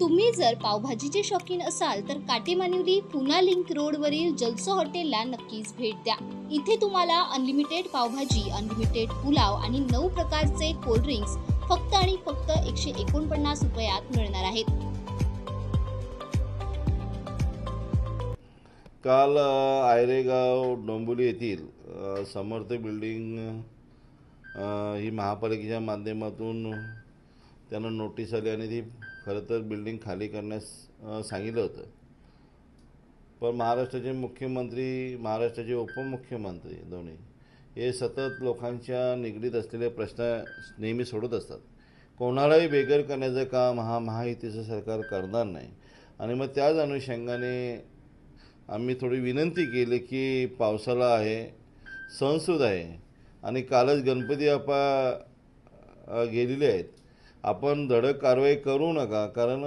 तुम्ही जर पावभाजीचे शौकीन असाल तर काटेमानिवली पुना लिंक रोडवरील जलसो हॉटेलला नक्कीच भेट द्या. इथे तुम्हाला अनलिमिटेड पावभाजी अनलिमिटेड पुलाव आणि नऊ प्रकारचे कोल्ड्रिंक्स फक्त आणि फक्त एकशे एकोणपन्नास रुपयात मिळणार आहेत. काल आयरेगाव डोंबोली येथील समर्थ बिल्डिंग ही महापालिकेच्या माध्यमातून त्यांना नोटीस आली आणि ती खरं तर बिल्डिंग खाली करण्यास सांगितलं होतं. पण महाराष्ट्राचे मुख्यमंत्री महाराष्ट्राचे उपमुख्यमंत्री दोन्ही हे सतत लोकांच्या निगडीत असलेले प्रश्न नेहमी सोडत असतात. कोणालाही बेगर करण्याचं काम हा महायुतीचं सरकार करणार नाही. आणि मग त्याच अनुषंगाने आम्ही थोडी विनंती केली की पावसाळा आहे संस्कृत आहे आणि कालच गणपती बाप्पा गेलेले आहेत. आपण धडक कारवाई करू नका. कारण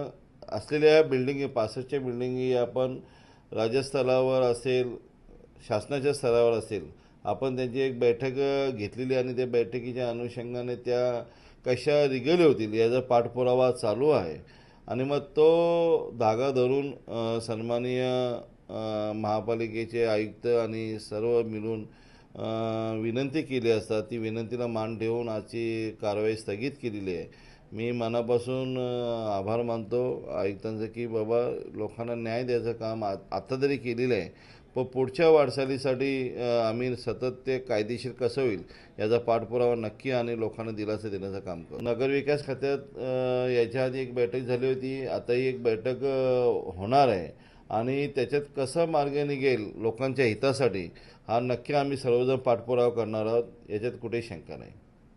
असलेल्या बिल्डिंगी पासष्टच्या बिल्डिंगी आपण राज्यस्तरावर असेल शासनाच्या स्तरावर असेल आपण त्यांची एक बैठक घेतलेली आणि त्या बैठकीच्या अनुषंगाने त्या कशा रिगेले होतील याचा पाठपुरावा चालू आहे. आणि मग तो धागा धरून सन्माननीय महापालिकेचे आयुक्त आणि सर्व मिळून विनंती केली असता ती विनंतीला मान ठेवून आजची कारवाई स्थगित केलेली आहे. मी मनापासून आभार मानतो. आयुक्तांचं की बाबा लोकांना न्याय द्यायचं काम आ आत्ता तरी केलेलं आहे. पण पुढच्या वाटचालीसाठी आम्ही सतत ते कायदेशीर कसं होईल याचा पाठपुरावा नक्की आणि लोकांना दिलासा देण्याचं काम करू. नगरविकास खात्यात याच्या आधी एक बैठक झाली होती. आताही एक बैठक होणार आहे. आणि त्याच्यात कसा मार्ग निघेल लोकांच्या हितासाठी हा नक्की आम्ही सर्वजण पाठपुरावा करणार आहोत. याच्यात कुठेही शंका नाही.